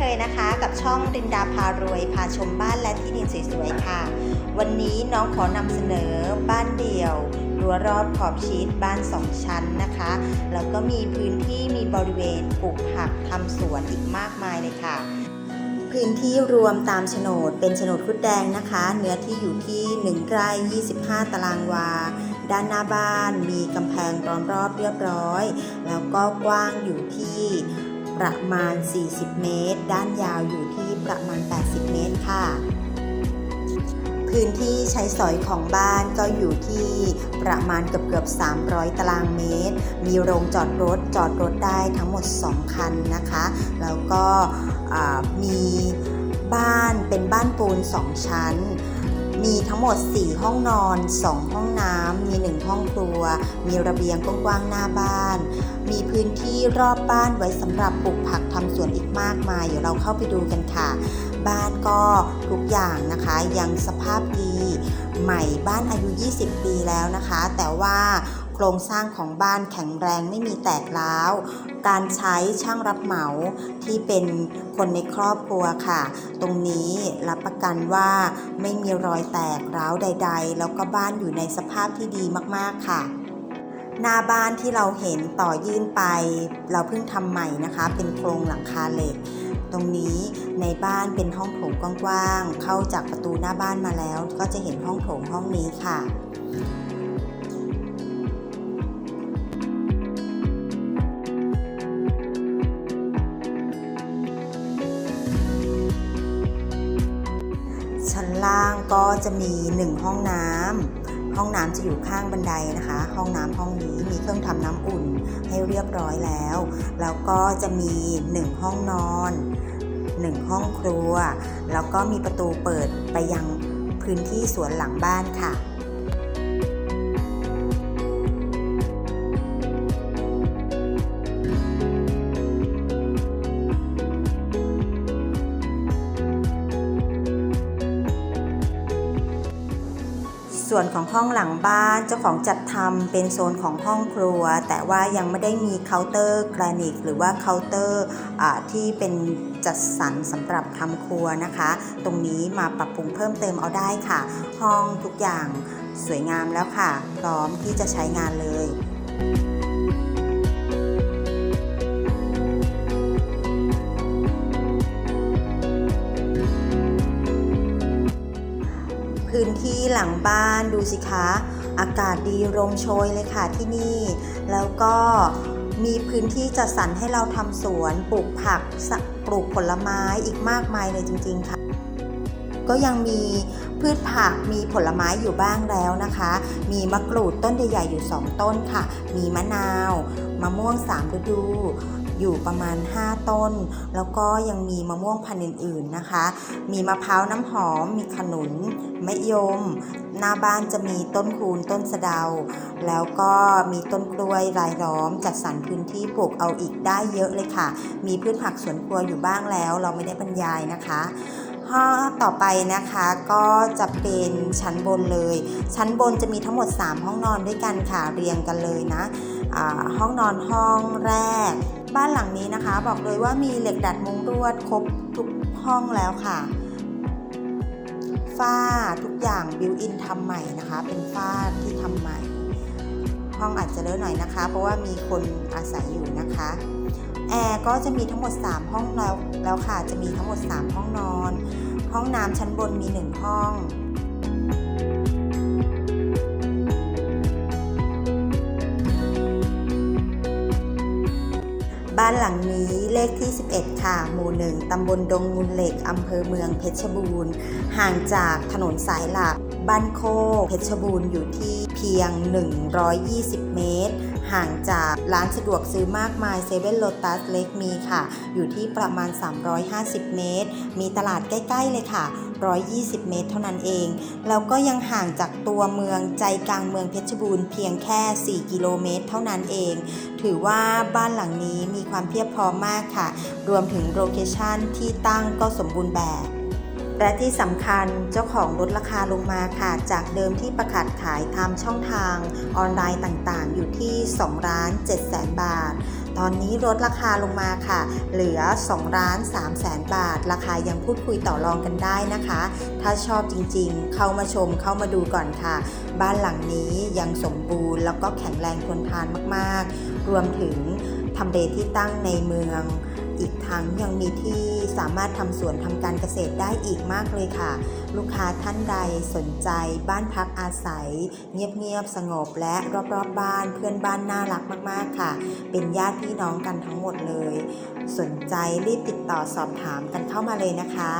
เลยนะคะ กับช่องรินดาพารวย พาชมบ้านและที่ดินสวยๆค่ะ วันนี้น้องขอนำเสนอบ้านเดี่ยวรั้วรอบขอบชิดบ้านสองชั้นนะคะ แล้วก็มีพื้นที่มีบริเวณปลูกผักทำสวนอีกมากมายเลยค่ะ พื้นที่รวมตามโฉนดเป็นโฉนดคุดแดงนะคะ เนื้อที่อยู่ที่ 1ไร่25 ตารางวาด้านหน้าบ้านมีกำแพงล้อมรอบเรียบร้อย แล้วก็กว้างอยู่ที่ ประมาณ 40 เมตร ด้านยาวอยู่ที่ประมาณ 80 เมตรค่ะ พื้นที่ใช้สอยของบ้านก็อยู่ที่ประมาณเกือบเกือบ300 ตารางเมตร มีโรงจอดรถจอดรถได้ทั้งหมด 2 คันนะคะ แล้วก็มีบ้านเป็นบ้านปูน 2 ชั้น มีทั้งหมด 4 ห้องนอน 2 ห้องน้ำ มี 1 ห้องครัว มีระเบียงกว้างๆหน้าบ้าน มีพื้นที่รอบบ้านไว้สำหรับปลูกผักทำสวนอีกมากมาย เดี๋ยวเราเข้าไปดูกันค่ะ บ้านก็ทุกอย่างนะคะยังสภาพดี ใหม่บ้านอายุ 20 ปีแล้วนะคะ แต่ว่า โครงสร้างของบ้านแข็งแรงไม่มีแตกร้าว การใช้ช่างรับเหมาที่เป็นคนในครอบครัวค่ะ ตรงนี้รับประกันว่าไม่มีรอยแตกร้าวใด ๆ แล้วก็บ้านอยู่ในสภาพที่ดีมากๆค่ะหน้าบ้านที่เราเห็นต่อยื่นไป เราเพิ่งทำใหม่นะคะ เป็นโครงหลังคาเหล็ก ตรงนี้ในบ้านเป็นห้องโถงกว้างๆเข้าจากประตูหน้าบ้านมาแล้ว ก็จะเห็นห้องโถงห้องนี้ค่ะ ก็จะมี 1 ห้องน้ำห้องน้ำจะอยู่ข้างบันไดนะคะ ห้องน้ำห้องนี้มีเครื่องทำน้ำอุ่นให้เรียบร้อยแล้ว แล้วก็จะมี 1 ห้องนอน 1 ห้องครัว แล้วก็มีประตูเปิดไปยังพื้นที่สวนหลังบ้านค่ะ ส่วนของห้องหลังบ้านเจ้าของจัดทำเป็นโซนของห้องครัว แต่ว่ายังไม่ได้มีเคาน์เตอร์แกรนิตหรือว่าเคาน์เตอร์ที่เป็นจัดสรรสำหรับทำครัวนะคะ ตรงนี้มาปรับปรุงเพิ่มเติมเอาได้ค่ะ ห้องทุกอย่างสวยงามแล้วค่ะ พร้อมที่จะใช้งานเลย ที่หลังบ้านดูสิคะ อากาศดีลมโชยเลยค่ะที่นี่ แล้วก็มีพื้นที่จัดสรรให้เราทำสวนปลูกผักปลูกผลไม้อีกมากมายเลยจริง ๆ ค่ะ ก็ยังมีพืชผักมีผลไม้อยู่บ้างแล้วนะคะ มีมะกรูดต้นใหญ่ๆอยู่ 2 ต้นค่ะ มีมะนาว มะม่วง3ฤดู อยู่ประมาณ 5 ต้น แล้วก็ยังมีมะม่วงพันธุ์อื่นๆนะคะ มีมะพร้าวน้ำหอม มีขนุนมะยม หน้าบ้านจะมีต้นคูนต้นสะเดา แล้วก็มีต้นกล้วยรายล้อม จัดสรรพื้นที่ปลูกเอาอีกได้เยอะเลยค่ะ มีพืชผักสวนครัวอยู่บ้างแล้ว เราไม่ได้บรรยายนะคะห้องต่อไปนะคะก็จะเป็นชั้นบนเลย ชั้นบนจะมีทั้งหมด 3 ห้องนอนด้วยกันค่ะเรียงกันเลยนะ ห้องนอนห้องแรก บ้านหลังนี้นะคะ บอกเลยว่ามีเหล็กดัดมุงรวดครบทุกห้องแล้วค่ะ ฝ้าทุกอย่างบิวอินทำใหม่นะคะ เป็นฝ้าที่ทำใหม่ ห้องอาจจะเลอะหน่อยนะคะ เพราะว่ามีคนอาศัยอยู่นะคะแอร์ก็จะมีทั้งหมด 3 ห้องแล้วแล้วค่ะ จะมีทั้งหมด 3 ห้องนอน ห้องน้ำชั้นบนมี 1 ห้อง บ้านหลังนี้เลขที่ 11 ค่ะ หมู่1ตำบลดงมูลเหล็ก อำเภอเมืองเพชรบูรณ์ ห่างจากถนนสายหลัก บ้านโคกเพชรบูรณ์อยู่ที่เพียง 120 เมตร ห่างจากร้านสะดวกซื้อมากมายเซเว่นโลตัสเล็กมีค่ะ อยู่ที่ประมาณ 350 เมตร มีตลาดใกล้ ๆ เลยค่ะ 120 เมตร เท่านั้นเอง แล้วก็ยังห่างจากตัวเมืองใจกลางเมืองเพชรบูรณ์เพียงแค่ 4 กิโลเมตร เท่านั้นเอง ถือว่าบ้านหลังนี้มีความเพียบพร้อมมากค่ะ รวมถึงโลเคชั่นที่ตั้งก็สมบูรณ์แบบและที่สำคัญเจ้าของลดราคาลงมาค่ะ จากเดิมที่ประกาศขายตามช่องทางออนไลน์ต่างๆ อยู่ที่2ล้าน7แสนบาท ตอนนี้ลดราคาลงมาค่ะ เหลือ2ล้าน3แสนบาท ราคายังพูดคุยต่อรองกันได้นะคะ ถ้าชอบจริงๆ เข้ามาชมเข้ามาดูก่อนค่ะ บ้านหลังนี้ยังสมบูรณ์ แล้วก็แข็งแรงทนทานมากๆ รวมถึงทำเลที่ตั้งในเมือง อีกทั้งยังมีที่สามารถทำสวนทำการเกษตรได้อีกมากเลยค่ะ ลูกค้าท่านใดสนใจบ้านพักอาศัย เงียบๆสงบและรอบๆบบ้านเพื่อนบ้านน่ารักมากๆค่ะ เป็นญาติพี่น้องกันทั้งหมดเลย สนใจรีบติดต่อสอบถามกันเข้ามาเลยนะคะ